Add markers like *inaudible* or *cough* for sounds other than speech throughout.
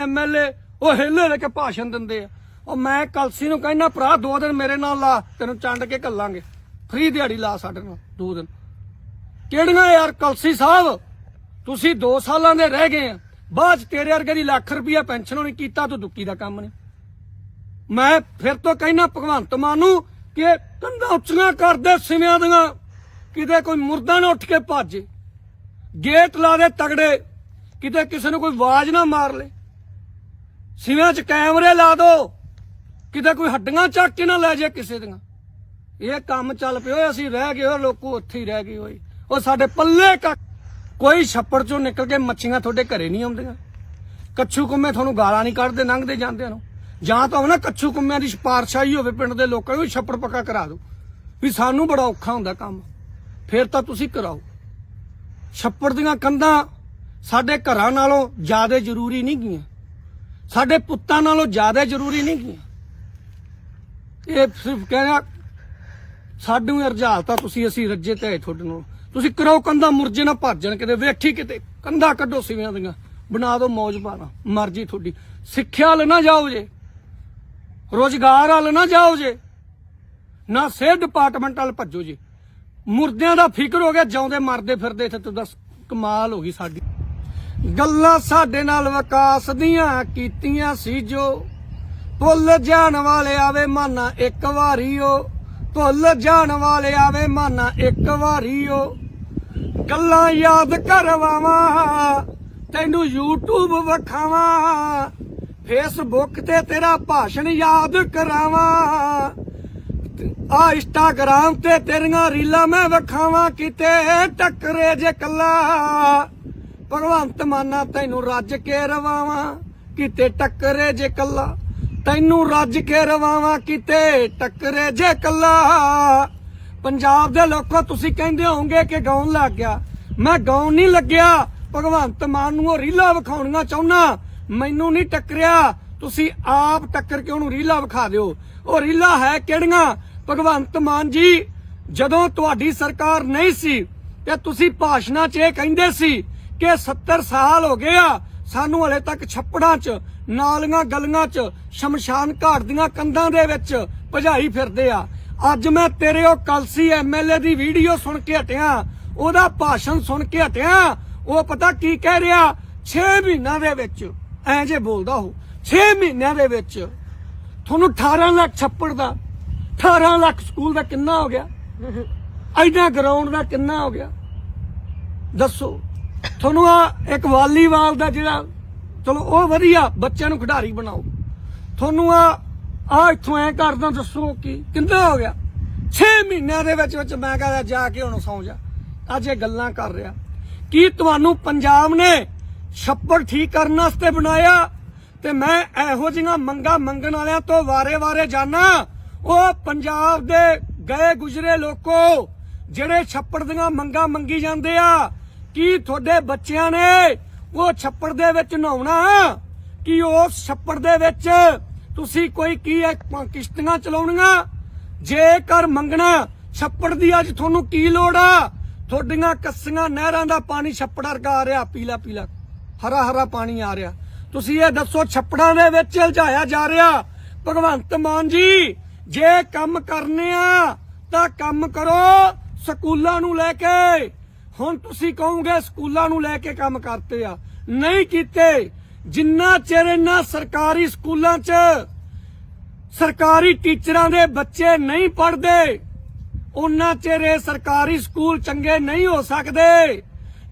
MLA ਉਹ ਹਿੱਲੇ ਲੈ ਕੇ ਭਾਸ਼ਣ ਦਿੰਦੇ ਆ। ਉਹ ਮੈਂ ਕਲਸੀ ਨੂੰ ਕਹਿੰਦਾ, ਭਰਾ, ਦੋ ਦਿਨ ਮੇਰੇ ਨਾਲ ਲਾ, ਤੈਨੂੰ ਚੰਡ ਕੇ ਕੱਲਾਂਗੇ ਫਰੀ ਦਿਹਾੜੀ ਲਾ ਸਾਡੇ ਨਾਲ, ਦੋ ਦਿਨ। ਕਿਹੜੀਆਂ ਯਾਰ ਕਲਸੀ ਸਾਹਿਬ? ਤੁਸੀਂ 2 ਸਾਲਾਂ ਦੇ ਰਹਿ ਗਏ ਆ। ਬਾਅਦ 'ਚ ਤੇਰੇ ਵਰਗੇ ਦੀ ਲੱਖ ਰੁਪਈਆ ਪੈਨਸ਼ਨ ਨਹੀਂ ਕੀਤਾ ਤੂੰ ਦੁੱਕੀ ਦਾ ਕੰਮ ਨਹੀਂ। ਮੈਂ ਫਿਰ ਤੋਂ ਕਹਿਣਾ ਭਗਵੰਤ ਮਾਨ ਨੂੰ ਕਿ ਕੰਧਾਂ ਉੱਚੀਆਂ ਕਰਦੇ ਸਿਵਿਆਂ ਦੀਆਂ, ਕਿਤੇ ਕੋਈ ਮੁਰਦਾ ਨਾ ਉੱਠ ਕੇ ਭੱਜੇ। ਗੇਟ ਲਾ ਦੇ ਤਗੜੇ, ਕਿਤੇ ਕਿਸੇ ਨੂੰ ਕੋਈ ਆਵਾਜ਼ ਨਾ ਮਾਰ ਲੇ। ਸਿਵਿਆਂ 'ਚ ਕੈਮਰੇ ਲਾ ਦੋ। ਕਿਤੇ ਕੋਈ ਹੱਡੀਆਂ ਚੱਕ ਕੇ ਨਾ ਲੈ ਜਾਏ ਕਿਸੇ ਦੀਆਂ। ਇਹ ਕੰਮ ਚੱਲ ਪਿਓ ਅਸੀਂ ਰਹਿ ਗਏ ਹੋ ਲੋਕੋ ਉੱਥੇ ਹੀ ਰਹਿ ਗਏ ਹੋਏ। ਉਹ ਸਾਡੇ ਪੱਲੇ ਕੱਖ ਕੋਈ ਛੱਪੜ ਚੋਂ ਨਿਕਲ ਕੇ ਮੱਛੀਆਂ ਤੁਹਾਡੇ ਘਰੇ ਨਹੀਂ ਆਉਂਦੀਆਂ। ਕੱਛੂ ਕੁੰਮੇ ਤੁਹਾਨੂੰ ਗਾਲਾਂ ਨਹੀਂ ਕੱਢਦੇ, ਲੰਘਦੇ ਜਾਂਦੇ ਨੂੰ। ਜਾਂ ਤਾਂ ਉਹ ਨਾ ਕੱਛੂ ਕੁੰਮਿਆਂ ਦੀ ਸਿਫਾਰਸ਼ਾਈ ਹੋਵੇ ਪਿੰਡ ਦੇ ਲੋਕਾਂ ਨੂੰ ਵੀ ਛੱਪੜ ਪੱਕਾ ਕਰਾ ਦਿਓ। ਵੀ ਸਾਨੂੰ ਬੜਾ ਔਖਾ ਹੁੰਦਾ ਕੰਮ। ਫਿਰ ਤਾਂ ਤੁਸੀਂ ਕਰਾਓ। ਛੱਪੜ ਦੀਆਂ ਕੰਧਾਂ ਸਾਡੇ ਘਰਾਂ ਨਾਲੋਂ ਜ਼ਿਆਦਾ ਜ਼ਰੂਰੀ ਨਹੀਂ ਗੀਆਂ ਸਾਡੇ ਪੁੱਤਾਂ ਨਾਲੋਂ ਜ਼ਿਆਦਾ ਜ਼ਰੂਰੀ ਨਹੀਂ ਗੀਆਂ ਇਹ ਸਿਰਫ ਕਹਿਣਾ ਸਾਡੂ ਅਰਜਾਲਤਾ ਤੁਸੀਂ ਅਸੀਂ ਰੱਜੇ ਤੇ ਤੁਹਾਡੇ ਨਾਲ। ਤੁਸੀਂ ਕਰੋ ਕੰਧਾਂ ਮੁਰਜੇ ਨਾ ਭੱਜਣ ਕਿਤੇ ਵੇਠੀ ਕਿਤੇ, ਕੰਧਾਂ ਕੱਢੋ ਸਿਵਿਆਂ ਦੀਆਂ। ਬਣਾ ਦਿਓ ਮੌਜ ਬਾਣਾ ਮਰਜ਼ੀ ਤੁਹਾਡੀ। ਸਿੱਖਿਆ ਵੱਲ ਨਾ ਜਾਓ ਜੇ। ਰੋਜ਼ਗਾਰ ਵੱਲ ਨਾ ਜਾਓ ਜੇ। ਨਾ ਸਿਹਤ ਡਿਪਾਰਟਮੈਂਟ ਵੱਲ ਭੱਜੋ ਜੇ। ਮੁਰਦਿਆਂ ਦਾ ਫਿਕਰ ਹੋ ਗਿਆ, ਜਿਉਂਦੇ ਮਰਦੇ ਫਿਰਦੇ, ਇੱਥੇ ਤੂੰ ਦੱਸ ਕਮਾਲ ਹੋ ਗਈ ਸਾਡੀ। ਗੱਲਾਂ ਸਾਡੇ ਨਾਲ ਵਿਕਾਸ ਦੀਆਂ ਕੀਤੀਆਂ ਸੀ ਜੋ। ਭੁੱਲ ਜਾਣ ਵਾਲੇ ਆਵੇ ਮਾਨਾ ਇੱਕ ਵਾਰੀ ਉਹ ਭੁੱਲ ਜਾਣ ਵਾਲੇ ਆਵੇ ਮਾਨਾ ਇੱਕ ਵਾਰੀ ਉਹ ਗੱਲਾਂ ਯਾਦ ਕਰਵਾਵਾਂ, ਤੈਨੂੰ YouTube ਵਿਖਾਵਾਂ ਫੇਸਬੁੱਕ ਤੇ ਤੇਰਾ ਭਾਸ਼ਣ ਯਾਦ ਕਰਾਵਾਂ। ਆ ਇੰਸਟਾਗ੍ਰਾਮ ਤੇ ਤੇਰੀਆਂ ਰੀਲਾਂ ਮੈਂ ਵਿਖਾਵਾਂ, ਕਿਤੇ ਟੱਕਰੇ ਜੇ ਕੱਲਾ। ਭਗਵੰਤ ਮਾਨਾ, ਤੈਨੂੰ ਰੱਜ ਕੇ ਰਵਾਵਾਂ, ਕਿਤੇ ਟੱਕਰੇ ਜੇ ਕੱਲਾ। ਤੈਨੂੰ ਰੱਜ ਕੇ ਰਵਾਵਾਂ, ਕਿਤੇ ਟੱਕਰੇ ਜੇ ਕੱਲਾ। ਪੰਜਾਬ ਦੇ ਲੋਕੋ, ਤੁਸੀਂ ਕਹਿੰਦੇ ਹੋਵੋਗੇ ਕਿ ਗਾਉਣ ਲੱਗ ਗਿਆ। ਮੈਂ ਗਾਉਣ ਨਹੀਂ ਲੱਗਿਆ। ਭਗਵੰਤ ਮਾਨ ਨੂੰ ਉਹ ਰੀਲਾਂ ਵਿਖਾਉਣੀਆਂ ਚਾਹੁੰਨਾ। ਮੈਨੂੰ ਨਹੀਂ ਟੱਕਰਿਆ। ਤੁਸੀਂ ਆਪ ਟੱਕਰ ਕੇ ਉਹਨੂੰ ਰੀਲਾ ਵਿਖਾ ਦਿਓ। ਉਹ ਰੀਲਾਂ ਹੈ ਕਿਹੜੀਆਂ? ਭਗਵੰਤ ਮਾਨ ਜੀ, ਜਦੋਂ ਤੁਹਾਡੀ ਸਰਕਾਰ ਨਹੀਂ ਸੀ ਤੇ ਤੁਸੀਂ ਭਾਸ਼ਣਾਂ 'ਚ ਇਹ ਕਹਿੰਦੇ ਸੀ ਕਿ 70 ਸਾਲ ਹੋ ਗਏ ਆ ਸਾਨੂੰ ਹਲੇ ਤੱਕ ਛੱਪੜਾਂ 'ਚ ਨਾਲੀਆਂ ਗਲੀਆਂ 'ਚ ਸ਼ਮਸ਼ਾਨ ਘਾਟ ਦੀਆਂ ਕੰਧਾਂ ਦੇ ਵਿੱਚ ਭਜਾਈ ਫਿਰਦੇ ਆ। ਅੱਜ ਮੈਂ ਤੇਰੇ ਉਹ ਕਲਸੀ ਐਮਐਲਏ ਦੀ ਵੀਡੀਓ ਸੁਣ ਕੇ ਹਟਿਆ ਉਹਦਾ ਭਾਸ਼ਣ ਸੁਣ ਕੇ ਹਟਿਆ ਉਹ ਪਤਾ ਕੀ ਕਹਿ ਰਿਹਾ? 6 ਮਹੀਨਿਆਂ ਦੇ ਵਿੱਚ ਐਂ ਜੇ ਬੋਲਦਾ ਉਹ 6 ਮਹੀਨਿਆਂ ਦੇ ਵਿੱਚ ਤੁਹਾਨੂੰ 18 ਲੱਖ ਛੱਪੜ ਦਾ 18 ਲੱਖ ਸਕੂਲ ਦਾ ਕਿੰਨਾ ਹੋ ਗਿਆ? *laughs* ਐਡਾ ਗਰਾਊਂਡ ਦਾ ਕਿੰਨਾ ਹੋ ਗਿਆ? ਦੱਸੋ। ਤੁਹਾਨੂੰ ਆ ਇੱਕ ਵਾਲੀਬਾਲ ਦਾ ਜਿਹੜਾ, ਚਲੋ ਉਹ ਵਧੀਆ, ਬੱਚਿਆਂ ਨੂੰ ਖਿਡਾਰੀ ਬਣਾਓ। ਤੁਹਾਨੂੰ ਆ ਆ ਇੱਥੋਂ ਐ ਕਰਦਾ, ਦੱਸੋ ਕੀ ਕਿੰਨਾ ਹੋ ਗਿਆ? 6 ਮਹੀਨਿਆਂ ਦੇ ਵਿੱਚ ਵਿੱਚ ਮੈਂ ਕਹਿੰਦਾ ਜਾ ਕੇ ਹੁਣ ਸੌਂ ਜਾ। ਅੱਜ ਇਹ ਗੱਲਾਂ ਕਰ ਰਿਹਾ। ਕੀ ਤੁਹਾਨੂੰ ਪੰਜਾਬ ਨੇ ਛੱਪੜ ਠੀਕ ਕਰਨ ਵਾਸਤੇ ਬਣਾਇਆ? ਤੇ ਮੈਂ ਇਹੋ ਜਿਹੀਆਂ ਮੰਗਾ ਮੰਗਣ ਵਾਲਿਆਂ ਤੋਂ ਵਾਰੇ-ਵਾਰੇ ਜਾਣਾ ਉਹ ਪੰਜਾਬ ਦੇ ਗਏ ਗੁਜਰੇ ਲੋਕੋ, ਜਿਹੜੇ ਛੱਪੜ ਦੀਆਂ ਮੰਗਾ ਮੰਗੀ ਜਾਂਦੇ ਆ। ਕੀ ਤੁਹਾਡੇ ਬੱਚਿਆਂ ਨੇ ਉਹ ਛੱਪੜ ਦੇ ਵਿੱਚ ਨਹਾਉਣਾ? ਕੀ ਉਸ ਛੱਪੜ ਦੇ ਵਿੱਚ ਤੁਸੀਂ ਕੋਈ ਕੀ ਕਿਸ਼ਤੀਆਂ ਚਲਾਉਣੀਆਂ? ਜੇਕਰ ਮੰਗਣਾ ਛੱਪੜ ਦੀ ਅੱਜ ਤੁਹਾਨੂੰ ਕੀ ਲੋੜ ਆ? ਤੁਹਾਡੀਆਂ ਕੱਸੀਆਂ ਨਹਿਰਾਂ ਦਾ ਪਾਣੀ ਛੱਪੜ ਵਰਗਾ ਆ ਰਿਹਾ, ਪੀਲਾ ਪੀਲਾ, ਹਰਾ ਹਰਾ ਪਾਣੀ ਆ ਰਿਹਾ। ਤੁਸੀਂ ਇਹ ਦੱਸੋ ਛੱਪੜਾਂ ਦੇ ਵਿੱਚ ਉਲਝਾਇਆ ਜਾ ਰਿਹਾ? ਭਗਵੰਤ ਮਾਨ ਜੀ, ਜੇ ਕੰਮ ਕਰਨੇ ਆ, ਤਾਂ ਕੰਮ ਕਰੋ ਸਕੂਲਾਂ ਨੂੰ ਲੈ ਕੇ। ਹੁਣ ਤੁਸੀਂ ਕਹੋਗੇ ਸਕੂਲਾਂ ਨੂੰ ਲੈ ਕੇ ਕੰਮ ਕਰਤੇ ਆ। ਨਹੀਂ ਕੀਤੇ। ਜਿੰਨਾ ਚਿਰ ਇਹਨਾਂ ਸਰਕਾਰੀ ਸਕੂਲਾਂ 'ਚ ਸਰਕਾਰੀ ਟੀਚਰਾਂ ਦੇ ਬੱਚੇ ਨਹੀਂ ਪੜ੍ਹਦੇ ਉਹਨਾਂ ਚਿਰ ਇਹ ਸਰਕਾਰੀ ਸਕੂਲ ਚੰਗੇ ਨਹੀਂ ਹੋ ਸਕਦੇ।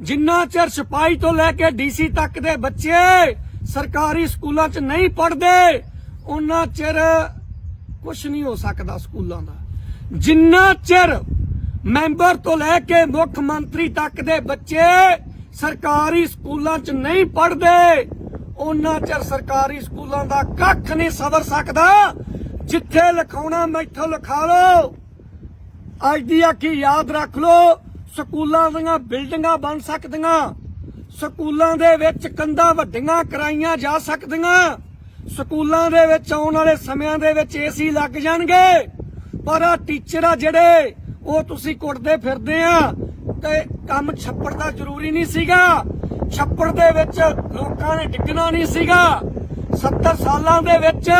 ਜਿੰਨਾ ਚਿਰ ਸਿਪਾਹੀ ਤੋਂ ਲੈ ਕੇ ਡੀਸੀ ਤੱਕ ਦੇ ਬੱਚੇ ਸਰਕਾਰੀ ਸਕੂਲਾਂ 'ਚ ਨਹੀਂ ਪੜ੍ਹਦੇ ਉਹਨਾਂ ਚਿਰ ਕੁਝ ਨਹੀਂ ਹੋ ਸਕਦਾ ਸਕੂਲਾਂ ਦਾ। ਜਿੰਨਾ ਚਿਰ ਮੈਂਬਰ ਤੋਂ ਲੈ ਕੇ ਮੁੱਖ ਮੰਤਰੀ ਤੱਕ ਦੇ ਬੱਚੇ ਸਰਕਾਰੀ ਸਕੂਲਾਂ 'ਚ ਨਹੀਂ ਪੜ੍ਹਦੇ। ਉਹਨਾਂ ਚਿਰ ਸਰਕਾਰੀ ਸਕੂਲਾਂ ਦਾ ਕੱਖ ਨਹੀਂ ਸਵਰ ਸਕਦਾ। ਜਿੱਥੇ ਲਿਖਾਉਣਾ ਮੈਥੋਂ ਲਿਖਾ ਲਓ। ਅੱਜ ਦੀ ਆਖੀ ਯਾਦ ਰੱਖ ਲਓ, ਸਕੂਲਾਂ ਦੀਆਂ ਬਿਲਡਿੰਗਾਂ ਬਣ ਸਕਦੀਆਂ। ਸਕੂਲਾਂ ਦੇ ਵਿੱਚ ਕੰਧਾਂ ਵੱਡੀਆਂ ਕਰਾਈਆਂ ਜਾ ਸਕਦੀਆਂ। ਸਕੂਲਾਂ ਦੇ ਵਿੱਚ ਆਉਣ ਵਾਲੇ ਸਮਿਆਂ ਦੇ ਵਿੱਚ ਏਸੀ ਲੱਗ ਜਾਣਗੇ। ਪਰ ਆ ਟੀਚਰ ਆ ਜਿਹੜੇ ਉਹ ਤੁਸੀਂ ਕੁੱਟਦੇ ਫਿਰਦੇ ਆ ਤੇ ਕੰਮ ਛੱਪੜ ਦਾ ਜ਼ਰੂਰੀ ਨਹੀਂ ਸੀਗਾ। ਛੱਪੜ ਦੇ ਵਿੱਚ ਲੋਕਾਂ ਨੇ ਡਿੱਗਣਾ ਨਹੀਂ ਸੀਗਾ। 70 ਸਾਲਾਂ ਦੇ ਵਿੱਚ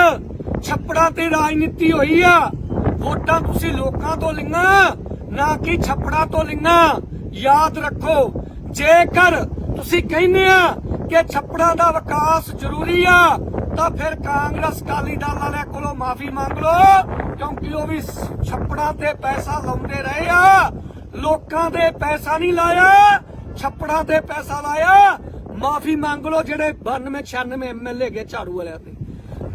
ਛੱਪੜਾਂ ਤੇ ਰਾਜਨੀਤੀ ਹੋਈ ਆ। ਵੋਟਾਂ ਤੁਸੀਂ ਲੋਕਾਂ ਤੋਂ ਲਈਆਂ ਨਾ ਕਿ ਛੱਪੜਾਂ ਤੋਂ ਲਈਆਂ ਯਾਦ ਰੱਖੋ, ਜੇਕਰ ਤੁਸੀਂ ਕਹਿੰਦੇ ਆ ਕਿ ਛੱਪੜਾਂ ਦਾ ਵਿਕਾਸ ਜ਼ਰੂਰੀ ਆ ਤਾਂ ਫਿਰ ਕਾਂਗਰਸ ਕਾਲੀ ਦਲ ਵਾਲਿਆਂ ਕੋਲੋਂ ਮਾਫੀ ਮੰਗ ਲਓ, ਕਿਉਂਕਿ ਉਹ ਵੀ ਛੱਪੜਾਂ ਤੇ ਪੈਸਾ ਲਾਉਂਦੇ ਰਹੇ ਆ। ਲੋਕਾਂ ਦੇ ਪੈਸਾ ਨਹੀਂ ਲਾਇਆ, ਛੱਪੜਾਂ ਤੇ ਪੈਸਾ ਲਾਇਆ। ਮਾਫੀ ਮੰਗ ਲਓ ਜਿਹੜੇ 92 96 ਐਮਐਲਏ ਗਏ ਝਾੜੂ ਵਾਲਿਆਂ ਦੇ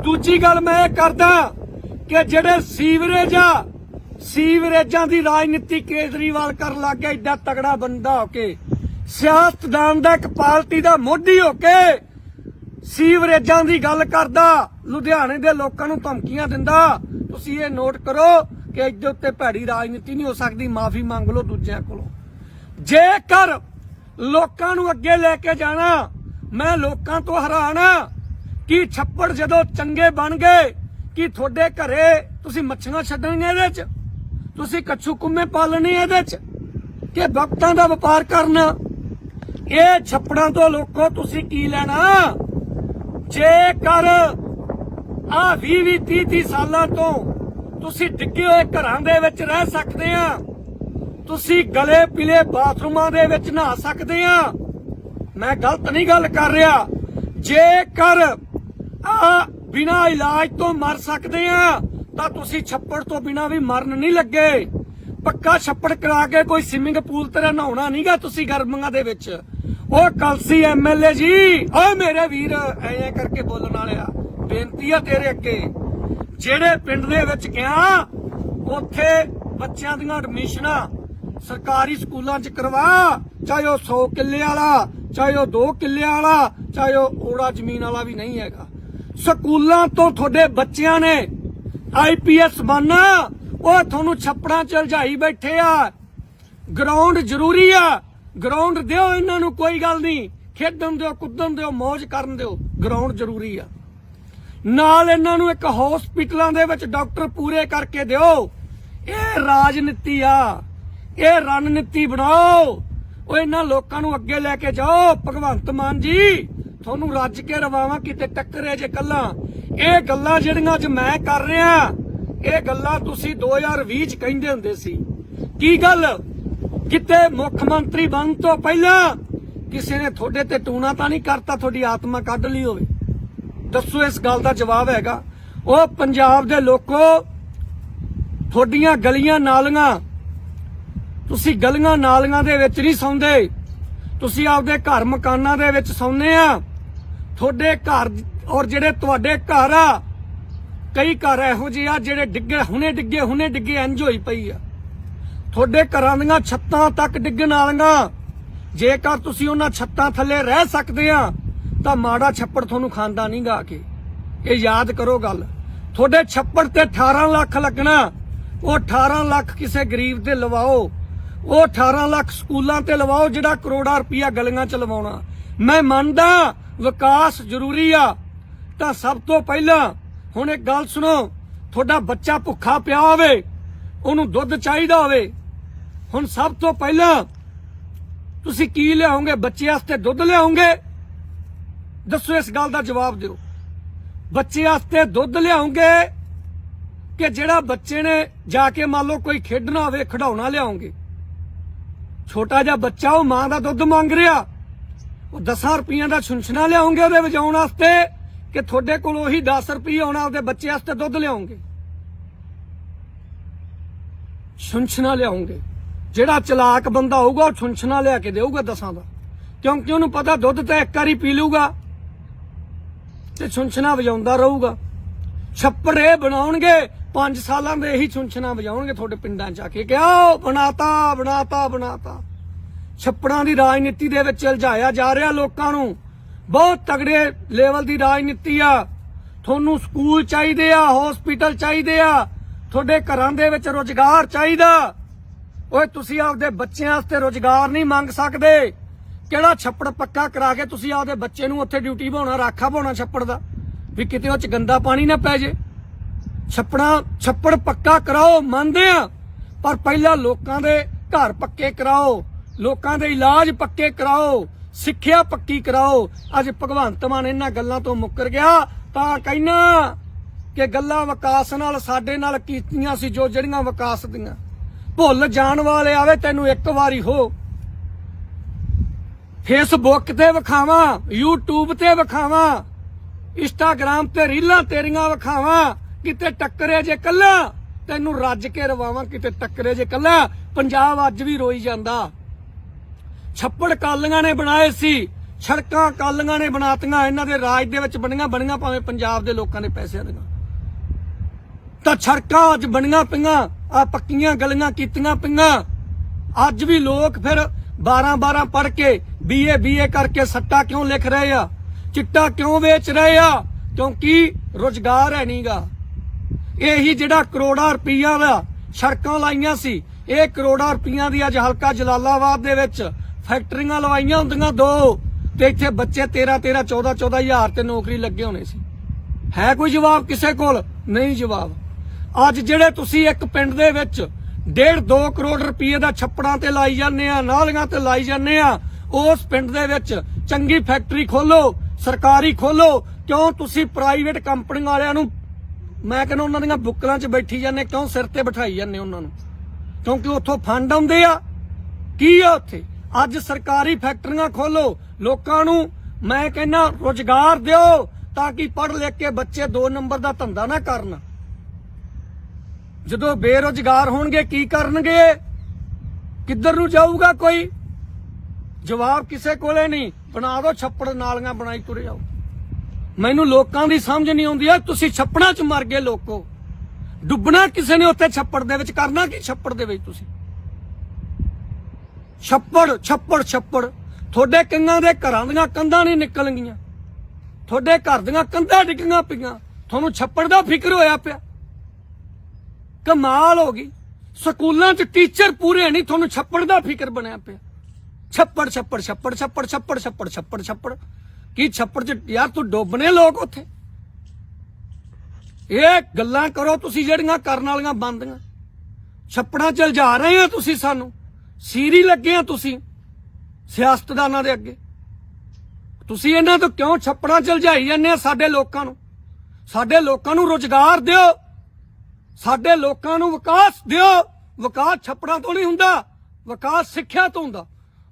ਦੂਜੀ ਗੱਲ ਮੈਂ ਇਹ ਕਰਦਾ ਕਿ ਜਿਹੜੇ ਸੀਵਰੇਜ ਆ, ਸੀਵਰੇਜਾਂ ਦੀ ਰਾਜਨੀਤੀ ਕੇਜਰੀਵਾਲ ਕਰਨ ਲੱਗ ਗਿਆ, ਏਡਾ ਤਗੜਾ ਬੰਦਾ ਹੋ ਕੇ, ਸਿਆਸਤਦਾਨ ਦਾ ਇੱਕ ਪਾਰਟੀ ਦਾ ਮੋਢੀ ਹੋ ਕੇ ਸੀਵਰੇਜਾਂ ਦੀ ਗੱਲ ਕਰਦਾ। ਲੁਧਿਆਣੇ ਦੇ ਲੋਕਾਂ ਨੂੰ ਧਮਕੀਆਂ ਦਿੰਦਾ। ਤੁਸੀਂ ਇਹ ਨੋਟ ਕਰੋ ਕਿ ਇਹਦੇ ਉੱਤੇ ਭੈੜੀ ਰਾਜਨੀਤੀ ਨਹੀਂ ਹੋ ਸਕਦੀ, ਮਾਫੀ ਮੰਗ ਲਓ ਦੂਜਿਆਂ ਕੋਲੋਂ। ਜੇਕਰ ਲੋਕਾਂ ਨੂੰ ਅੱਗੇ ਲੈ ਕੇ ਜਾਣਾ, ਮੈਂ ਲੋਕਾਂ ਤੋਂ ਹੈਰਾਨ ਆ ਕਿ ਛੱਪੜ ਜਦੋਂ ਚੰਗੇ ਬਣ ਗਏ, ਕਿ ਤੁਹਾਡੇ ਘਰੇ ਤੁਸੀਂ ਮੱਛੀਆਂ ਛੱਡਣੀਆਂ ਇਹਦੇ 'ਚ? ਤੁਸੀਂ ਕੱਛੂ ਕੁੰਮੇ ਪਾਲਣੇ ਇਹਦੇ 'ਚ? ਕਿ ਵਕਤਾਂ ਦਾ ਵਪਾਰ ਕਰਨਾ? ਇਹ ਛੱਪੜਾਂ ਤੋਂ ਲੋਕੋ ਤੁਸੀਂ ਕੀ ਲੈਣਾ? ਜੇਕਰ ਆ 20 20 30 30 ਸਾਲਾਂ ਤੋਂ ਤੁਸੀਂ ਡਿੱਗੇ ਹੋਏ ਘਰਾਂ ਦੇ ਵਿੱਚ ਰਹਿ ਸਕਦੇ ਆ, ਤੁਸੀਂ ਗਲੇ ਪਿਲੇ ਬਾਥਰੂਮਾਂ ਦੇ ਵਿੱਚ ਨਹਾ ਸਕਦੇ ਆ, ਮੈਂ ਗਲਤ ਨਹੀਂ ਗੱਲ ਕਰ ਰਿਹਾ। ਜੇਕਰ ਆ ਬਿਨਾ ਇਲਾਜ ਤੋਂ ਮਰ ਸਕਦੇ ਆ, ਤਾਂ ਤੁਸੀਂ ਛੱਪੜ ਤੋਂ ਬਿਨਾ ਵੀ ਮਰਨ ਨਹੀਂ ਲੱਗੇ। ਪੱਕਾ ਛੱਪੜ ਕਰਾ ਕੇ ਕੋਈ ਸਵਿਮਿੰਗ ਪੂਲ ਤਰ੍ਹਾਂ ਨਹਾਉਣਾ ਨਹੀਂਗਾ ਤੁਸੀਂ ਗਰਮੀਆਂ ਦੇ ਵਿੱਚ। ਉਹ ਕਲਸੀ ਐਮਐਲਏ ਜੀ। ਓਏ ਮੇਰੇ ਵੀਰ, ਐਂ ਕਰਕੇ ਬੋਲਣ ਵਾਲਿਆ। ਬੇਨਤੀ ਆ ਤੇਰੇ ਅੱਗੇ। ਜਿਹੜੇ ਪਿੰਡ ਦੇ ਵਿੱਚ ਗਿਆ, ਉੱਥੇ ਬੱਚਿਆਂ ਦੀਆਂ ਐਡਮਿਸ਼ਨਾਂ ਸਰਕਾਰੀ ਸਕੂਲਾਂ 'ਚ ਕਰਵਾ। ਚਾਹੇ ਉਹ 100 ਕਿੱਲੇ ਵਾਲਾ, ਚਾਹੇ ਉਹ 2 ਕਿੱਲੇ ਵਾਲਾ, ਚਾਹੇ ਉਹ ਓੜਾ ਜ਼ਮੀਨ ਵਾਲਾ ਵੀ ਨਹੀਂ ਹੈਗਾ। ਸਕੂਲਾਂ ਤੋਂ ਤੁਹਾਡੇ ਬੱਚਿਆਂ ਨੇ ਆਈਪੀਐਸ ਬਣਨਾ। ਉਹ ਤੁਹਾਨੂੰ ਛੱਪੜਾਂ ਚ ਲਜਾਈ ਬੈਠੇ ਆ। ਗਰਾਊਂਡ ਜ਼ਰੂਰੀ ਆ। ਗਰਾਊਂਡ ਦਿਓ ਇਹਨਾਂ ਨੂੰ, ਕੋਈ ਗੱਲ ਨਹੀਂ। ਖੇਡਣ ਦਿਓ, ਕੁੱਦਣ ਦਿਓ ਮौज ਕਰਨ ਦਿਓ। ਗਰਾਊਂਡ ਜ਼ਰੂਰੀ ਆ। ਨਾਲ ਇਹਨਾਂ ਨੂੰ ਇੱਕ ਹਸਪੀਟਲਾਂ ਦੇ ਵਿੱਚ ਡਾਕਟਰ ਪੂਰੇ ਕਰਕੇ ਦਿਓ। ਇਹ ਰਾਜਨੀਤੀ ਆ। ਇਹ ਰਣਨੀਤੀ ਬਣਾਓ। ਉਹ ਇਹਨਾਂ ਲੋਕਾਂ ਨੂੰ ਅੱਗੇ ਲੈ ਕੇ ਜਾਓ। ਭਗਵੰਤ ਮਾਨ ਜੀ, ਤੁਹਾਨੂੰ ਰੱਜ ਕੇ ਰਵਾਵਾਂ ਕਿਤੇ ਟੱਕਰੇ ਜੇ ਕੱਲਾ। ਇਹ ਗੱਲਾਂ ਜਿਹੜੀਆਂ ਅੱਜ ਮੈਂ ਕਰ ਰਿਹਾ, ਇਹ ਗੱਲਾਂ ਤੁਸੀਂ 2020 ਚ ਕਹਿੰਦੇ ਹੁੰਦੇ ਸੀ। ਕੀ ਗੱਲ? ਕਿਤੇ ਮੁੱਖ ਮੰਤਰੀ ਬਣਨ ਤੋਂ ਪਹਿਲਾਂ ਕਿਸੇ ਨੇ ਤੁਹਾਡੇ ਤੇ ਟੂਣਾ ਤਾਂ ਨਹੀਂ ਕਰਤਾ, ਤੁਹਾਡੀ ਆਤਮਾ ਕੱਢ ਲਈ ਹੋਵੇ। ਦੱਸੋ ਇਸ ਗੱਲ ਦਾ ਜਵਾਬ ਹੈਗਾ। ਉਹ ਪੰਜਾਬ ਦੇ ਲੋਕੋ, ਤੁਹਾਡੀਆਂ ਗਲੀਆਂ ਨਾਲੀਆਂ, ਤੁਸੀਂ ਗਲੀਆਂ ਨਾਲੀਆਂ ਦੇ ਵਿੱਚ ਨਹੀਂ ਸੌਂਦੇ। ਤੁਸੀਂ ਆਪਦੇ ਘਰ ਮਕਾਨਾਂ ਦੇ ਵਿੱਚ ਸੌਂਦੇ ਆ। ਤੁਹਾਡੇ ਘਰ ਔਰ ਜਿਹੜੇ ਤੁਹਾਡੇ ਘਰ ਆ, ਕਈ ਘਰ ਇਹੋ ਜਿਹੇ ਆ ਜਿਹੜੇ ਡਿੱਗੇ, ਹੁਣੇ ਡਿੱਗੇ ਹੁਣੇ ਡਿੱਗੇ ਇੰਜ ਹੋਈ ਪਈ ਆ। ਤੁਹਾਡੇ ਘਰਾਂ ਦੀਆਂ ਛੱਤਾਂ ਤੱਕ ਡਿੱਗਣ ਵਾਲੀਆਂ। ਜੇਕਰ ਤੁਸੀਂ ਉਹਨਾਂ ਛੱਤਾਂ ਥੱਲੇ ਰਹਿ ਸਕਦੇ ਆ, ਤਾਂ ਮਾੜਾ ਛੱਪੜ ਤੁਹਾਨੂੰ ਖਾਂਦਾ ਨਹੀਂ ਗਾ ਕੇ। ਇਹ ਯਾਦ ਕਰੋ ਗੱਲ। ਤੁਹਾਡੇ ਛੱਪੜ ਤੇ 18 ਲੱਖ ਲੱਗਣਾ। ਉਹ 18 ਲੱਖ ਕਿਸੇ ਗਰੀਬ ਤੇ ਲਵਾਓ। ਉਹ 18 ਲੱਖ ਸਕੂਲਾਂ ਤੇ ਲਵਾਓ ਜਿਹੜਾ ਕਰੋੜਾ ਰੁਪਇਆ ਗਲੀਆਂ ਚ ਲਵਾਉਣਾ। ਮੈਂ ਮੰਨਦਾ, ਵਿਕਾਸ ਜ਼ਰੂਰੀ ਆ। ਤਾਂ ਸਭ ਤੋਂ ਪਹਿਲਾਂ ਹੁਣ ਇੱਕ ਗੱਲ ਸੁਣੋ। ਤੁਹਾਡਾ ਬੱਚਾ ਭੁੱਖਾ ਪਿਆ ਹੋਵੇ, ਉਹਨੂੰ ਦੁੱਧ ਚਾਹੀਦਾ ਹੋਵੇ। ਹੁਣ ਸਭ ਤੋਂ ਪਹਿਲਾਂ ਤੁਸੀਂ ਕੀ ਲਿਆਓਗੇ? ਬੱਚੇ ਵਾਸਤੇ ਦੁੱਧ ਲਿਆਓਗੇ? ਦੱਸੋ, ਇਸ ਗੱਲ ਦਾ ਜਵਾਬ ਦਿਓ। ਬੱਚੇ ਵਾਸਤੇ ਦੁੱਧ ਲਿਆਓਗੇ ਕਿ ਜਿਹੜਾ ਬੱਚੇ ਨੇ ਜਾ ਕੇ ਮੰਨ ਲਓ ਕੋਈ ਖੇਡਣਾ ਹੋਵੇ, ਖਿਡੌਣਾ ਲਿਆਓਗੇ? ਛੋਟਾ ਜਿਹਾ ਬੱਚਾ, ਉਹ ਮਾਂ ਦਾ ਦੁੱਧ ਮੰਗ ਰਿਹਾ। ਉਹ 10 ਰੁਪਈਆਂ ਦਾ ਛੁੰਛਣਾ ਲਿਆਉਂਗੇ ਉਹਦੇ ਵਜਾਉਣ ਵਾਸਤੇ ਕਿ ਤੁਹਾਡੇ ਕੋਲ ਉਹੀ 10 ਰੁਪਏ ਆਉਣਾ ਉਹਦੇ ਬੱਚੇ ਵਾਸਤੇ ਦੁੱਧ ਲਿਆਉਂਗੇ ਛੁੰਛਣਾ ਲਿਆਉਂਗੇ ਜਿਹੜਾ ਚਲਾਕ ਬੰਦਾ ਹੋਊਗਾ ਉਹ ਛੁੰਛਣਾ ਲਿਆ ਕੇ ਦੇਊਗਾ ਦਸਾਂ ਦਾ। ਕਿਉਂਕਿ ਉਹਨੂੰ ਪਤਾ ਦੁੱਧ ਤਾਂ ਇੱਕ ਵਾਰੀ ਪੀ ਲੂਗਾ ਤੇ ਛੁੰਛਣਾ ਵਜਾਉਂਦਾ ਰਹੂਗਾ। ਛੱਪੜ ਇਹ ਬਣਾਉਣਗੇ 5 ਸਾਲਾਂ ਦੇ ਇਹੀ ਛੁੰਛਣਾ ਵਜਾਉਣਗੇ ਤੁਹਾਡੇ ਪਿੰਡਾਂ 'ਚ ਆ ਕੇ। ਕਿ ਆਓ ਬਣਾਤਾ ਬਣਾਤਾ ਬਣਾਤਾ। ਛੱਪੜਾਂ ਦੀ ਰਾਜਨੀਤੀ ਦੇ ਵਿੱਚ ਉਲਝਾਇਆ ਜਾ ਰਿਹਾ ਲੋਕਾਂ ਨੂੰ। ਬਹੁਤ ਤਗੜੇ ਲੈਵਲ ਦੀ ਰਾਜਨੀਤੀ ਆ। ਤੁਹਾਨੂੰ ਸਕੂਲ ਚਾਹੀਦੇ ਆ ਹਸਪੀਟਲ ਚਾਹੀਦੇ ਆ। ਤੁਹਾਡੇ ਘਰਾਂ ਦੇ ਵਿੱਚ ਰੋਜ਼ਗਾਰ ਚਾਹੀਦਾ। ਓਏ, ਤੁਸੀਂ ਆਪਦੇ ਬੱਚਿਆਂ ਵਾਸਤੇ ਰੋਜ਼ਗਾਰ ਨਹੀਂ ਮੰਗ ਸਕਦੇ। ਕਿਹੜਾ ਛੱਪੜ ਪੱਕਾ ਕਰਾ ਕੇ ਤੁਸੀਂ ਆਪਦੇ ਬੱਚੇ ਨੂੰ ਉੱਥੇ ਡਿਊਟੀ ਪਾਉਣਾ ਰਾਖਾ ਪਾਉਣਾ ਛੱਪੜ ਦਾ? ਵੀ ਕਿਤੇ ਉਹ ਚ ਗੰਦਾ ਪਾਣੀ ਨਾ ਪੈ ਜੇ। ਛੱਪੜਾਂ, ਛੱਪੜ ਪੱਕਾ ਕਰਾਓ, ਮੰਨਦੇ ਆ। ਪਰ ਪਹਿਲਾਂ ਲੋਕਾਂ ਦੇ ਘਰ ਪੱਕੇ ਕਰਾਓ। ਲੋਕਾਂ ਦੇ ਇਲਾਜ ਪੱਕੇ ਕਰਾਓ। ਸਿੱਖਿਆ ਪੱਕੀ ਕਰਾਓ। ਅੱਜ ਭਗਵੰਤ ਮਾਨ ਇਹਨਾਂ ਗੱਲਾਂ ਤੋਂ ਮੁੱਕਰ ਗਿਆ। ਤਾਂ ਕਹਿਣਾ ਕਿ ਗੱਲਾਂ ਵਿਕਾਸ ਨਾਲ, ਸਾਡੇ ਨਾਲ ਕੀਤੀਆਂ ਸੀ ਜੋ ਜਿਹੜੀਆਂ ਵਿਕਾਸ ਦੀਆਂ। ਭੁੱਲ ਜਾਣ ਵਾਲੇ ਆਵੇ, ਤੈਨੂੰ ਇੱਕ ਵਾਰੀ ਹੋ। ਫੇਸਬੁੱਕ ਤੇ ਵਿਖਾਵਾਂ, YouTube ਤੇ ਵਿਖਾਵਾਂ ਇੰਸਟਾਗ੍ਰਾਮ ਤੇ ਰੀਲਾਂ ਤੇਰੀਆਂ ਵਿਖਾਵਾਂ, ਕਿਤੇ ਟੱਕਰੇ ਜੇ ਕੱਲਾ, ਤੈਨੂੰ ਰੱਜ ਕੇ ਰਵਾਵਾਂ ਕਿਤੇ ਟੱਕਰੇ ਜੇ ਕੱਲਾ। ਪੰਜਾਬ ਅੱਜ ਵੀ ਰੋਈ ਜਾਂਦਾ। ਛੱਪੜ ਕਾਲੀਆਂ ਨੇ ਬਣਾਏ ਸੀ, ਸੜਕਾਂ ਕਾਲੀਆਂ ਨੇ ਬਣਾਤੀਆਂ, ਇਹਨਾਂ ਦੇ ਰਾਜ ਦੇ ਵਿੱਚ ਬਣੀਆਂ ਬਣੀਆਂ ਭਾਵੇਂ ਪੰਜਾਬ ਦੇ ਲੋਕਾਂ ਦੇ ਪੈਸਿਆਂ ਦੀਆਂ। ਤਾਂ ਸੜਕਾਂ ਅੱਜ ਬਣੀਆਂ ਪਈਆਂ ਆ ਪੱਕੀਆਂ ਗਲੀਆਂ ਕੀਤੀਆਂ ਪਈਆਂ। ਅੱਜ ਵੀ ਲੋਕ ਫਿਰ 12 12 ਪੜ੍ਹ ਕੇ ਬੀਏ ਬੀਏ ਕਰਕੇ ਸੱਟਾ ਕਿਉਂ ਲਿਖ ਰਹੇ ਆ? ਚਿੱਟਾ ਕਿਉਂ ਵੇਚ ਰਹੇ ਆ? ਕਿਉਂਕਿ ਰੋਜ਼ਗਾਰ ਹੈ ਨਹੀਂਗਾ ਇਹੀ ਜਿਹੜਾ ਕਰੋੜਾਂ ਰੁਪਈਆ ਦਾ ਸੜਕਾਂ ਲਾਈਆਂ ਸੀ, ਇਹ ਕਰੋੜਾਂ ਰੁਪਈਆ ਦੀ ਅੱਜ ਹਲਕਾ ਜਲਾਲਾਬਾਦ ਦੇ ਵਿੱਚ ਫੈਕਟਰੀਆਂ ਲਵਾਈਆਂ ਹੁੰਦੀਆਂ ਦੋ। ਤੇ ਇੱਥੇ ਬੱਚੇ 13 13 14 14 ਹਜ਼ਾਰ ਤੇ ਨੌਕਰੀ ਲੱਗੇ ਹੋਣੇ ਸੀ। ਹੈ ਕੋਈ ਜਵਾਬ ਕਿਸੇ ਕੋਲ? ਨਹੀਂ ਜਵਾਬ। ਅੱਜ ਜਿਹੜੇ ਤੁਸੀਂ ਇੱਕ ਪਿੰਡ ਦੇ ਵਿੱਚ 1.5 2 ਕਰੋੜ ਰੁਪਏ ਦਾ ਛੱਪੜਾਂ ਤੇ ਲਾਈ ਜਾਂਦੇ ਆ, ਨਾਲੀਆਂ ਤੇ ਲਾਈ ਜਾਂਦੇ ਆ, ਉਸ ਪਿੰਡ ਦੇ ਵਿੱਚ ਚੰਗੀ ਫੈਕਟਰੀ ਖੋਲੋ, ਸਰਕਾਰੀ ਖੋਲੋ, ਕਿਉਂ ਤੁਸੀਂ ਪ੍ਰਾਈਵੇਟ ਕੰਪਨੀਆਂ ਵਾਲਿਆਂ ਨੂੰ, ਮੈਂ ਕਹਿੰਦਾ ਉਹਨਾਂ ਦੀਆਂ ਬੁੱਕਲਾਂ 'ਚ ਬੈਠੀ ਜਾਂਦੇ, ਕਿਉਂ ਸਿਰ ਤੇ ਬਿਠਾਈ ਜਾਂਦੇ ਉਹਨਾਂ ਨੂੰ? ਕਿਉਂਕਿ ਉੱਥੋਂ ਫੰਡ ਆਉਂਦੇ ਆ। ਕੀ ਆ ਉੱਥੇ? ਅੱਜ ਸਰਕਾਰੀ ਫੈਕਟਰੀਆਂ ਖੋਲੋ, ਲੋਕਾਂ ਨੂੰ ਮੈਂ ਕਹਿੰਦਾ ਰੋਜ਼ਗਾਰ ਦਿਓ ਤਾਂ ਕਿ ਪੜ੍ਹ ਲਿਖ ਕੇ ਬੱਚੇ 2 ਨੰਬਰ ਦਾ ਧੰਦਾ ਨਾ ਕਰਨ। ਜਦੋਂ ਬੇਰੋਜ਼ਗਾਰ ਹੋਣਗੇ, ਕੀ ਕਰਨਗੇ? ਕਿੱਧਰ ਨੂੰ ਜਾਊਗਾ ਕੋਈ? ਜਵਾਬ ਕਿਸੇ ਕੋਲੇ ਨਹੀਂ। ਬਣਾ ਦਿਓ ਛੱਪੜ, ਨਾਲੀਆਂ ਬਣਾਈ ਤੁਰੇ ਜਾਓ ਮੈਨੂੰ ਲੋਕਾਂ ਦੀ ਸਮਝ ਨਹੀਂ ਆਉਂਦੀ ਆ, ਤੁਸੀਂ ਛੱਪੜਾਂ 'ਚ ਮਰ ਗਏ ਲੋਕੋ। ਡੁੱਬਣਾ ਕਿਸੇ ਨੇ ਉੱਥੇ ਛੱਪੜ ਦੇ ਵਿੱਚ, ਕਰਨਾ ਕੀ ਛੱਪੜ ਦੇ ਵਿੱਚ ਤੁਸੀਂ? ਛੱਪੜ ਛੱਪੜ ਛੱਪੜ। ਤੁਹਾਡੇ ਕਿੰਨਾਂ ਦੇ ਘਰਾਂ ਦੀਆਂ ਕੰਧਾਂ ਨਹੀਂ ਨਿਕਲਣਗੀਆਂ। ਤੁਹਾਡੇ ਘਰ ਦੀਆਂ ਕੰਧਾਂ ਡਿੱਗੀਆਂ ਪਈਆਂ। ਤੁਹਾਨੂੰ ਛੱਪੜ ਦਾ ਫਿਕਰ ਹੋਇਆ ਪਿਆ। ਕਮਾਲ ਹੋ ਗਈ। ਸਕੂਲਾਂ 'ਚ ਟੀਚਰ ਪੂਰੇ ਨਹੀਂ, ਤੁਹਾਨੂੰ ਛੱਪੜ ਦਾ ਫਿਕਰ ਬਣਿਆ ਪਿਆ। ਛੱਪੜ ਛੱਪੜ ਛੱਪੜ ਛੱਪੜ ਛੱਪੜ ਛੱਪੜ ਛੱਪੜ ਛੱਪੜ। ਕੀ ਛੱਪੜ 'ਚ ਯਾਰ ਤੂੰ ਡੋਬਨੇ ਲੋਕ ਉੱਥੇ? ਇਹ ਗੱਲਾਂ ਕਰੋ ਤੁਸੀਂ ਜਿਹੜੀਆਂ ਕਰਨ ਵਾਲੀਆਂ ਬੰਦੀਆਂ। ਛੱਪੜਾਂ 'ਚ ਜਾ ਰਹੇ ਹੋ ਤੁਸੀਂ ਸਾਨੂੰ। ਸੀਰੀ ਲੱਗੇ ਆ ਤੁਸੀਂ ਸਿਆਸਤਦਾਨਾਂ ਦੇ ਅੱਗੇ। ਤੁਸੀਂ ਇਹਨਾਂ ਤੋਂ ਕਿਉਂ ਛੱਪੜਾਂ 'ਚ ਲਜਾਈ ਜਾਂਦੇ ਆ ਸਾਡੇ ਲੋਕਾਂ ਨੂੰ? ਸਾਡੇ ਲੋਕਾਂ ਨੂੰ ਰੋਜ਼ਗਾਰ ਦਿਓ। ਸਾਡੇ ਲੋਕਾਂ ਨੂੰ ਵਿਕਾਸ ਦਿਓ। ਵਿਕਾਸ ਛੱਪੜਾਂ ਤੋਂ ਨਹੀਂ ਹੁੰਦਾ, ਵਿਕਾਸ ਸਿੱਖਿਆ ਤੋਂ ਹੁੰਦਾ,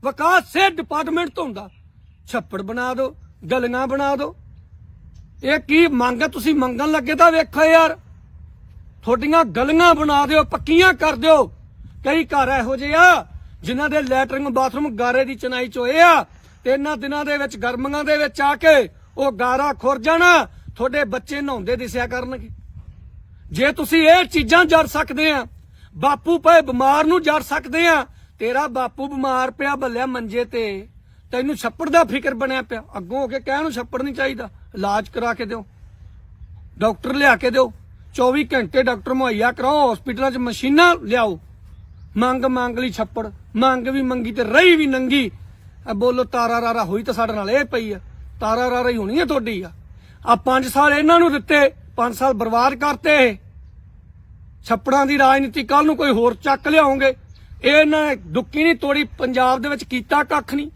ਵਿਕਾਸ ਸਿਹਤ ਡਿਪਾਰਟਮੈਂਟ ਤੋਂ ਹੁੰਦਾ। ਛੱਪੜ ਬਣਾ ਦਿਓ ਗਲੀਆਂ ਬਣਾ ਦਿਓ ਇਹ ਕੀ ਮੰਗ ਹੈ? ਤੁਸੀਂ ਮੰਗਣ ਲੱਗੇ ਤਾਂ ਵੇਖੋ ਯਾਰ। ਤੁਹਾਡੀਆਂ ਗਲੀਆਂ ਬਣਾ ਦਿਓ, ਪੱਕੀਆਂ ਕਰ ਦਿਓ। ਕਈ ਘਰ ਇਹੋ ਜਿਹੇ ਆ, ਜਿਨ੍ਹਾਂ ਦੇ ਲੈਟਰਿੰਗ ਬਾਥਰੂਮ ਗਾਰੇ ਦੀ ਚਨਾਈ ਚ ਹੋਏ ਆ, ਤੇ ਇਹਨਾਂ ਦਿਨਾਂ ਦੇ ਵਿੱਚ ਗਰਮੀਆਂ ਦੇ ਵਿੱਚ ਆ ਕੇ ਉਹ ਗਾਰਾ ਖੁਰ ਜਾਣਾ, ਤੁਹਾਡੇ ਬੱਚੇ ਨਹਾਉਂਦੇ ਦਿਸਿਆ ਕਰਨਗੇ। ਜੇ ਤੁਸੀਂ ਇਹ ਚੀਜ਼ਾਂ ਜੜ ਸਕਦੇ ਆ, ਬਾਪੂ ਪਏ ਬਿਮਾਰ ਨੂੰ ਜੜ ਸਕਦੇ ਆ, ਤੇਰਾ ਬਾਪੂ ਬਿਮਾਰ ਪਿਆ, ਬੱਲਿਆ ਮੰਜੇ ਤੇ, ਤੈਨੂੰ ਛੱਪੜ ਦਾ ਫਿਕਰ ਬਣਿਆ ਪਿਆ, ਅੱਗੋਂ ਹੋ ਕੇ ਕਹਿਣ ਨੂੰ ਛੱਪੜ ਨਹੀਂ ਚਾਹੀਦਾ, ਇਲਾਜ ਕਰਾ ਕੇ ਦਿਓ, ਡਾਕਟਰ ਲਿਆ ਕੇ ਦਿਓ 24 ਘੰਟੇ ਡਾਕਟਰ ਮੁਹੱਈਆ ਕਰਾਓ, ਹਸਪੀਟਲਾਂ 'ਚ ਮਸ਼ੀਨਾਂ ਲਿਆਓ, ਮੰਗ ਮੰਗ ਲਈ ਛੱਪੜ, ਮੰਗ ਵੀ ਮੰਗੀ ਤੇ ਰਹੀ ਵੀ ਨੰਗੀ ਆ ਬੋਲੋ ਤਾਰਾ ਰਾਰਾ ਹੋਈ ਤਾਂ ਸਾਡੇ ਨਾਲ ਇਹ ਪਈ ਆ, ਤਾਰਾ ਰਾਰਾ ਹੀ ਹੋਣੀ ਹੈ ਤੁਹਾਡੀ ਆ ਆ 5 ਸਾਲ ਇਹਨਾਂ ਨੂੰ ਦਿੱਤੇ 5 ਸਾਲ ਬਰਬਾਦ ਕਰਤੇ। ਛੱਪੜਾਂ ਦੀ ਰਾਜਨੀਤੀ ਕੱਲ ਨੂੰ ਕੋਈ ਹੋਰ ਚੱਕ ਲਿਆਉਂਗੇ। ਇਹ ਇਹਨਾਂ ਨੇ ਦੁੱਕੀ ਨਹੀਂ, ਤੋੜੀ ਪੰਜਾਬ ਦੇ ਵਿੱਚ ਕੀਤਾ ਕੱਖ ਨਹੀਂ।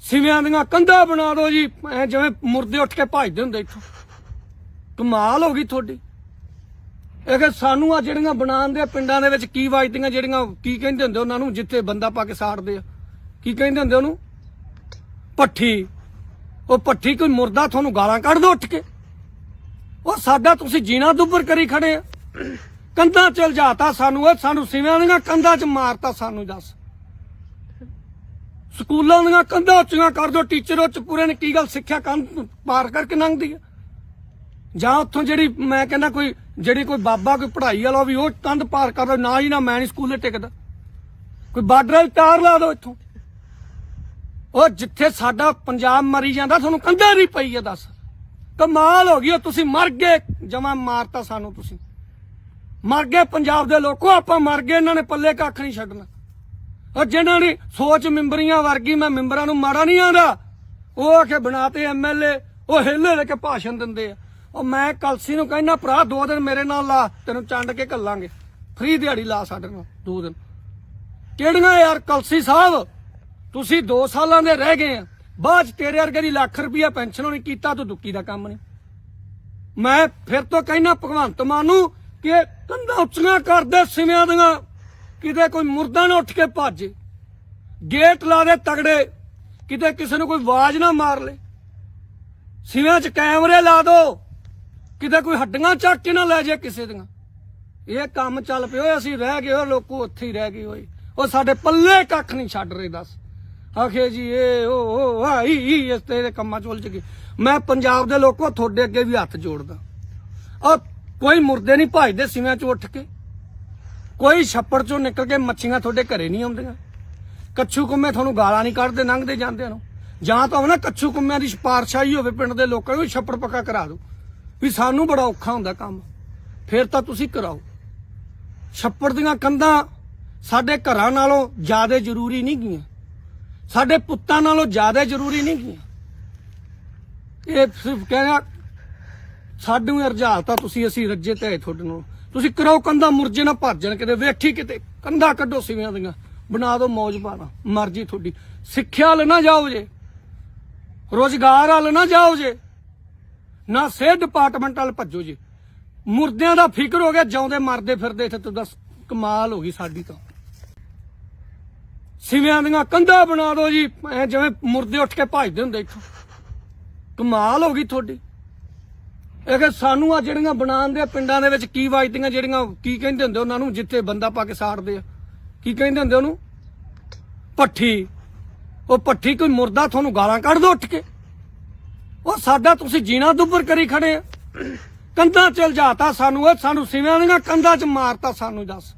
ਸਿਵਿਆਂ ਦੀਆਂ ਕੰਧਾਂ ਬਣਾ ਦਿਓ ਜੀ, ਐ ਜਿਵੇਂ ਮੁਰਦੇ ਉੱਠ ਕੇ ਭੱਜਦੇ ਹੁੰਦੇ ਇੱਥੋਂ। ਕਮਾਲ ਹੋ ਗਈ ਤੁਹਾਡੀ। ਇਹ ਕਿ ਸਾਨੂੰ ਆ ਜਿਹੜੀਆਂ ਬਣਾਉਣ ਦੇ ਪਿੰਡਾਂ ਦੇ ਵਿੱਚ ਕੀ ਵੱਜਦੀਆਂ, ਜਿਹੜੀਆਂ ਕੀ ਕਹਿੰਦੇ ਹੁੰਦੇ ਉਹਨਾਂ ਨੂੰ, ਜਿੱਥੇ ਬੰਦਾ ਪਾ ਕੇ ਸਾੜਦੇ ਆ। ਕੀ ਕਹਿੰਦੇ ਹੁੰਦੇ ਉਹਨੂੰ? ਪੱਠੀ। ਉਹ ਪੱਠੀ ਕੋਈ ਮੁਰਦਾ, ਤੁਹਾਨੂੰ ਗਾਲਾਂ ਕੱਢ ਦੋ ਉੱਠ ਕੇ। ਉਹ ਸਾਡਾ ਤੁਸੀਂ ਜੀਣਾ ਦੁੱਬਰ ਕਰੀ ਖੜੇ ਆ। ਕੰਧਾਂ ਚ ਜਾਤਾ ਸਾਨੂੰ, ਉਹ ਸਾਨੂੰ ਸਿਵਿਆਂ ਦੀਆਂ ਕੰਧਾਂ 'ਚ ਮਾਰਤਾ ਸਾਨੂੰ ਦੱਸ। ਸਕੂਲਾਂ ਦੀਆਂ ਕੰਧਾਂ ਉੱਚੀਆਂ ਕਰ ਦੋ ਟੀਚਰ ਉੱਚ ਪੂਰੇ ਨੇ, ਕੀ ਗੱਲ ਸਿੱਖਿਆ ਕੰਧ ਪਾਰ ਕਰਕੇ ਲੰਘਦੀ ਆ? ਜਾਂ ਉੱਥੋਂ ਜਿਹੜੀ ਮੈਂ ਕਹਿੰਦਾ ਕੋਈ, ਜਿਹੜੀ ਕੋਈ ਬਾਬਾ ਕੋਈ ਪੜ੍ਹਾਈ ਵਾਲਾ ਵੀ ਉਹ ਕੰਧ ਪਾਰ ਕਰ ਦੋ ਨਾ ਹੀ ਨਾ ਮੈਂ ਨਹੀਂ ਸਕੂਲੇ ਟਿਕਦਾ। ਕੋਈ ਬਾਰਡਰ ਵਾਲੀ ਤਾਰ ਲਾ ਦਿਓ ਇੱਥੋਂ। ਉਹ ਜਿੱਥੇ ਸਾਡਾ ਪੰਜਾਬ ਮਰੀ ਜਾਂਦਾ, ਤੁਹਾਨੂੰ ਕੰਧਾਂ ਨਹੀਂ ਪਈ ਆ ਦੱਸ। ਕਮਾਲ ਹੋ ਗਈ, ਉਹ ਤੁਸੀਂ ਮਰ ਗਏ। ਜਮਾ ਮਾਰਤਾ ਸਾਨੂੰ ਤੁਸੀਂ। ਮਰ ਗਏ ਪੰਜਾਬ ਦੇ ਲੋਕੋ, ਆਪਾਂ ਮਰ ਗਏ, ਇਹਨਾਂ ਨੇ ਪੱਲੇ ਕੱਖ ਨਹੀਂ ਛੱਡਣਾ। ਉਹ ਜਿਹਨਾਂ ਨੇ ਸੋਚ ਮਿੰਬਰੀਆਂ ਵਰਗੀ, ਮੈਂ ਮਿੰਬਰਾਂ ਨੂੰ ਮਾੜਾ ਨਹੀਂ ਆਂਦਾ। ਉਹ ਆਖੇ ਬਣਾਤੇ ਐਮਐਲਏ ਉਹ ਹਿੱਲੇ ਲੈ ਕੇ ਭਾਸ਼ਣ ਦਿੰਦੇ ਆ। ਉਹ ਮੈਂ ਕਲਸੀ ਨੂੰ ਕਹਿੰਦਾ, ਭਰਾ, ਦੋ ਦਿਨ ਮੇਰੇ ਨਾਲ ਲਾ, ਤੈਨੂੰ ਚੰਡ ਕੇ ਕੱਲਾਂਗੇ ਫ੍ਰੀ ਦਿਹਾੜੀ ਲਾ ਸਾਡੇ ਨਾਲ, ਦੋ ਦਿਨ। ਕਿਹੜੀਆਂ ਯਾਰ ਕਲਸੀ ਸਾਹਿਬ? ਤੁਸੀਂ 2 ਸਾਲਾਂ ਦੇ ਰਹਿ ਗਏ ਆ। ਬਾਅਦ ਚ ਤੇਰੇ ਵਰਗੇ ਦੀ ਲੱਖ ਰੁਪਈਆ ਪੈਨਸ਼ਨ ਹੋਣੀ ਕੀਤਾ, ਤੂੰ ਦੁੱਕੀ ਦਾ ਕੰਮ ਨਹੀਂ। ਮੈਂ ਫਿਰ ਤੋਂ ਕਹਿਣਾ ਭਗਵੰਤ ਮਾਨ ਨੂੰ ਕਿ ਕੰਧਾਂ ਉੱਚੀਆਂ ਕਰਦੇ ਸਿਵਿਆਂ ਦੀਆਂ, ਕਿਤੇ ਕੋਈ ਮੁਰਦਾ ਨਾ ਉੱਠ ਕੇ ਭੱਜੇ। ਗੇਟ ਲਾ ਦੇ ਤਗੜੇ, ਕਿਤੇ ਕਿਸੇ ਨੂੰ ਕੋਈ ਆਵਾਜ਼ ਨਾ ਮਾਰ ਲੇ। ਸਿਵਿਆਂ 'ਚ ਕੈਮਰੇ ਲਾ ਦੋ, ਕਿਤੇ ਕੋਈ ਹੱਡੀਆਂ ਚੱਕ ਕੇ ਨਾ ਲੈ ਜੇ ਕਿਸੇ ਦੀਆਂ। ਇਹ ਕੰਮ ਚੱਲ ਪਿਓ ਅਸੀਂ ਰਹਿ ਗਏ ਉਹ ਲੋਕੋ ਉੱਥੇ ਹੀ ਰਹਿ ਗਏ ਹੋਏ। ਉਹ ਸਾਡੇ ਪੱਲੇ ਕੱਖ ਨਹੀਂ ਛੱਡ ਰਹੇ, ਦੱਸ। ਆਖੇ ਜੀ, ਏ, ਓ ਉਹ ਹਾਈ ਹੀ ਇਸ ਤੇਰੇ ਕੰਮਾਂ ਚ ਉਲਝ ਗਏ ਮੈਂ ਪੰਜਾਬ ਦੇ ਲੋਕੋ ਤੁਹਾਡੇ ਅੱਗੇ ਵੀ ਹੱਥ ਜੋੜਦਾ। ਆ ਕੋਈ ਮੁਰਦੇ ਨਹੀਂ ਭਜਦੇ ਸਿਵਿਆਂ ਚੋਂ ਉੱਠ ਕੇ। ਕੋਈ ਛੱਪੜ ਚੋਂ ਨਿਕਲ ਕੇ ਮੱਛੀਆਂ ਤੁਹਾਡੇ ਘਰੇ ਨਹੀਂ ਆਉਂਦੀਆਂ। ਕੱਛੂ ਕੁੰਮੇ ਤੁਹਾਨੂੰ ਗਾਲਾਂ ਨਹੀਂ ਕੱਢਦੇ, ਲੰਘਦੇ ਜਾਂਦੇ ਨੂੰ। ਜਾਂ ਤਾਂ ਨਾ ਕੱਛੂ ਕੁੰਮਿਆਂ ਦੀ ਸਿਫਾਰਸ਼ਾਈ ਹੋਵੇ ਪਿੰਡ ਦੇ ਲੋਕਾਂ ਨੂੰ ਵੀ ਛੱਪੜ ਪੱਕਾ ਕਰਾ ਦਿਓ। ਵੀ ਸਾਨੂੰ ਬੜਾ ਔਖਾ ਹੁੰਦਾ ਕੰਮ। ਫਿਰ ਤਾਂ ਤੁਸੀਂ ਕਰਾਓ। ਛੱਪੜ ਦੀਆਂ ਕੰਧਾਂ ਸਾਡੇ ਘਰਾਂ ਨਾਲੋਂ ਜ਼ਿਆਦਾ ਜ਼ਰੂਰੀ ਨਹੀਂ ਗੀਆਂ ਸਾਡੇ ਪੁੱਤਾਂ ਨਾਲੋਂ ਜ਼ਿਆਦਾ ਜ਼ਰੂਰੀ ਨਹੀਂ ਗੀਆਂ ਇਹ ਸਿਰਫ ਕਹਿਣਾ ਸਾਨੂੰ ਤਾਂ ਤੁਸੀਂ ਅਸੀਂ ਰੱਜੇ ਤੇ ਆਏ ਤੁਹਾਡੇ ਨੂੰ ਤੁਸੀਂ ਕਰੋ ਕੰਧਾਂ ਮੁਰਜੇ ਨਾ ਭੱਜਣ ਕਿਤੇ, ਵੇਖੀ ਕਿਤੇ, ਕੰਧਾਂ ਕੱਢੋ ਸਿਵਿਆਂ ਦੀਆਂ। ਬਣਾ ਦਿਓ ਮੌਜ ਪਾਣਾ ਮਰਜ਼ੀ ਤੁਹਾਡੀ। ਸਿੱਖਿਆ ਵੱਲ ਨਾ ਜਾਓ ਜੇ। ਰੋਜ਼ਗਾਰ ਵੱਲ ਨਾ ਜਾਓ ਜੇ। ਨਾ ਸਿਹਤ ਡਿਪਾਰਟਮੈਂਟ ਵੱਲ ਭੱਜੋ ਜੇ। ਮੁਰਦਿਆਂ ਦਾ ਫਿਕਰ ਹੋ ਗਿਆ, ਜਿਉਂਦੇ ਮਰਦੇ ਫਿਰਦੇ, ਇੱਥੇ ਤੂੰ ਦੱਸ ਕਮਾਲ ਹੋ ਗਈ ਸਾਡੀ ਤਾਂ। ਸਿਵਿਆਂ ਦੀਆਂ ਕੰਧਾਂ ਬਣਾ ਦਿਓ ਜੀ। ਐ ਜਿਵੇਂ ਮੁਰਦੇ ਉੱਠ ਕੇ ਭੱਜਦੇ ਹੁੰਦੇ ਇੱਥੋਂ। ਕਮਾਲ ਹੋ ਗਈ ਤੁਹਾਡੀ। ਇਹ ਕਿ ਸਾਨੂੰ ਆ ਜਿਹੜੀਆਂ ਬਣਾਉਣ ਦੇ ਪਿੰਡਾਂ ਦੇ ਵਿੱਚ ਕੀ ਵੱਜਦੀਆਂ, ਜਿਹੜੀਆਂ ਕੀ ਕਹਿੰਦੇ ਹੁੰਦੇ ਉਹਨਾਂ ਨੂੰ, ਜਿੱਥੇ ਬੰਦਾ ਪਾ ਕੇ ਸਾੜਦੇ ਆ। ਕੀ ਕਹਿੰਦੇ ਹੁੰਦੇ ਉਹਨੂੰ? ਪੱਠੀ ਉਹ ਪੱਠੀ ਕੋਈ ਮੁਰਦਾ ਤੁਹਾਨੂੰ ਗਾਲਾਂ ਕੱਢ ਦੋ ਉੱਠ ਕੇ। ਉਹ ਸਾਡਾ ਤੁਸੀਂ ਜੀਣਾ ਦੁੱਬਰ ਕਰੀ ਖੜੇ ਆ। ਕੰਧਾਂ ਚਲ ਜਾਤਾ ਸਾਨੂੰ, ਇਹ ਸਾਨੂੰ ਸਿਵਿਆਂ ਦੀਆਂ ਕੰਧਾਂ 'ਚ ਮਾਰਤਾ ਸਾਨੂੰ ਦੱਸ।